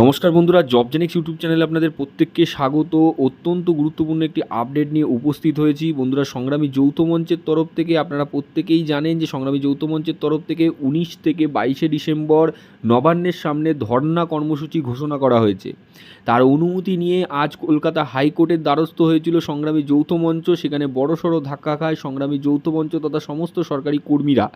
নমস্কার বন্ধুরা জবজেনিক্স ইউটিউব চ্যানেলে আপনাদের প্রত্যেককে স্বাগত। অত্যন্ত গুরুত্বপূর্ণ একটি আপডেট নিয়ে উপস্থিত হয়েছি। বন্ধুরা, সংগ্রামী যৌথ মঞ্চের তরফ থেকে আপনারা প্রত্যেকেই জানেন যে, সংগ্রামী যৌথ মঞ্চের তরফ থেকে উনিশ থেকে বাইশে ডিসেম্বর নবান্নের সামনে ধর্না কর্মসূচি ঘোষণা করা হয়েছে। তার অনুমতি নিয়ে আজ কলকাতা হাইকোর্টের দ্বারস্থ হয়েছিল সংগ্রামী যৌথ মঞ্চ। সেখানে বড়সড় ধাক্কা খায় সংগ্রামী যৌথ মঞ্চ তথা সমস্ত সরকারি কর্মীরা।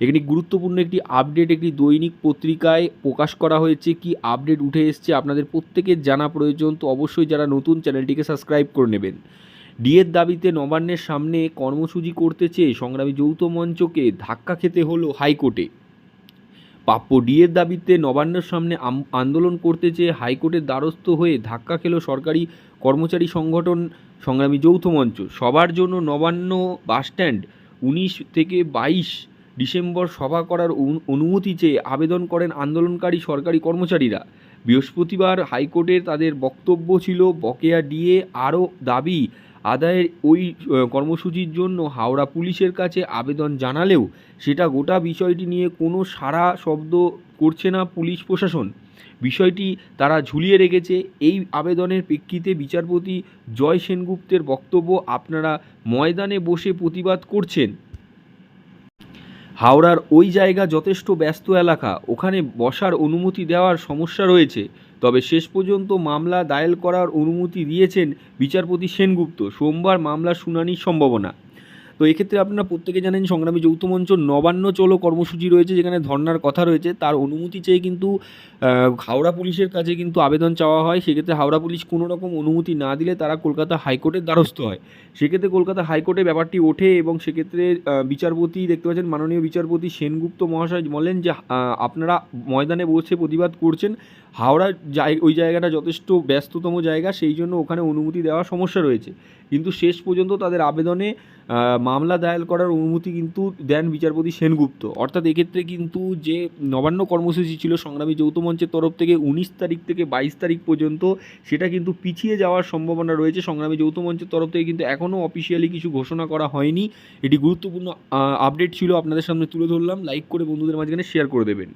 একটি গুরুত্বপূর্ণ একটি আপডেট একটি দৈনিক পত্রিকায় প্রকাশ করা হয়েছে। কি আপডেট উঠে এসছে আপনাদের প্রত্যেকের জানা প্রয়োজন, তো অবশ্যই যারা নতুন চ্যানেলটিকে সাবস্ক্রাইব করে নেবেন। ডিএর দাবিতে নবান্নের সামনে কর্মসূচি করতে চেয়ে সংগ্রামী যৌথ মঞ্চকে ধাক্কা খেতে হলো হাইকোর্টে। প্রাপ্য ডিএর দাবিতে নবান্নের সামনে আন্দোলন করতে চেয়ে হাইকোর্টের দ্বারস্থ হয়ে ধাক্কা খেল সরকারি কর্মচারী সংগঠন সংগ্রামী যৌথ মঞ্চ। সবার জন্য নবান্ন বাসস্ট্যান্ড উনিশ থেকে বাইশ ডিসেম্বর সভা করার অনু- অনুমতি চেয়ে আবেদন করেন আন্দোলনকারী সরকারি কর্মচারীরা। বৃহস্পতিবার হাইকোর্টের তাদের বক্তব্য ছিল, বকেয়া ডিএ আরও দাবি, আদায়ের ওই কর্মসূচির জন্য হাওড়া পুলিশের কাছে আবেদন জানালেও সেটা গোটা বিষয়টি নিয়ে কোনো সাড়া শব্দ করছে না পুলিশ প্রশাসন। বিষয়টি তারা ঝুলিয়ে রেখেছে। এই আবেদনের প্রেক্ষিতে বিচারপতি জয় সেনগুপ্তের বক্তব্য আপনারা ময়দানে বসে প্রতিবাদ করছেন। হাওড়ার ওই জায়গা যথেষ্ট ব্যস্ত এলাকা, ওখানে বসার অনুমতি দেওয়ার সমস্যা রয়েছে। তবে শেষ পর্যন্ত মামলা দায়ের করার অনুমতি দিয়েছেন বিচারপতি সেনগুপ্ত। সোমবার মামলার শুনানির সম্ভাবনা। তো এক্ষেত্রে আপনারা প্রত্যেকে জানেন সংগ্রামী যৌথ মঞ্চ নবান্ন চলো কর্মসূচি রয়েছে, যেখানে ধর্নার কথা রয়েছে। তার অনুমতি চেয়ে কিন্তু হাওড়া পুলিশের কাছে কিন্তু আবেদন চাওয়া হয়। সেক্ষেত্রে হাওড়া পুলিশ কোনো রকম অনুমতি না দিলে তারা কলকাতা হাইকোর্টের দ্বারস্থ হয়। সেক্ষেত্রে কলকাতা হাইকোর্টে ব্যাপারটি ওঠে এবং সেক্ষেত্রে বিচারপতি, দেখতে পাচ্ছেন মাননীয় বিচারপতি সেনগুপ্ত মহাশয় বলেন যে আপনারা ময়দানে বসে প্রতিবাদ করছেন। হাওড়া ওই জায়গাটা যথেষ্ট ব্যস্ততম জায়গা, সেই জন্য ওখানে অনুমতি দেওয়ার সমস্যা রয়েছে। কিন্তু শেষ পর্যন্ত তাদের আবেদনে মামলা দায়ের করার অনুমতি কিন্তু দেন বিচারপতি সেনগুপ্ত। অর্থাৎ এক্ষেত্রে কিন্তু যে নবান্ন কর্মসূচি ছিল সংগ্রামী যৌথ মঞ্চের তরফ থেকে উনিশ তারিখ থেকে বাইশ তারিখ পর্যন্ত, সেটা কিন্তু পিছিয়ে যাওয়ার সম্ভাবনা রয়েছে সংগ্রামী যৌথ মঞ্চের তরফ থেকে, কিন্তু এখনও অফিসিয়ালি কিছু ঘোষণা করা হয়নি। এটি গুরুত্বপূর্ণ আপডেট ছিল আপনাদের সামনে তুলে ধরলাম। লাইক করে বন্ধুদের মাঝখানে শেয়ার করে দেবেন।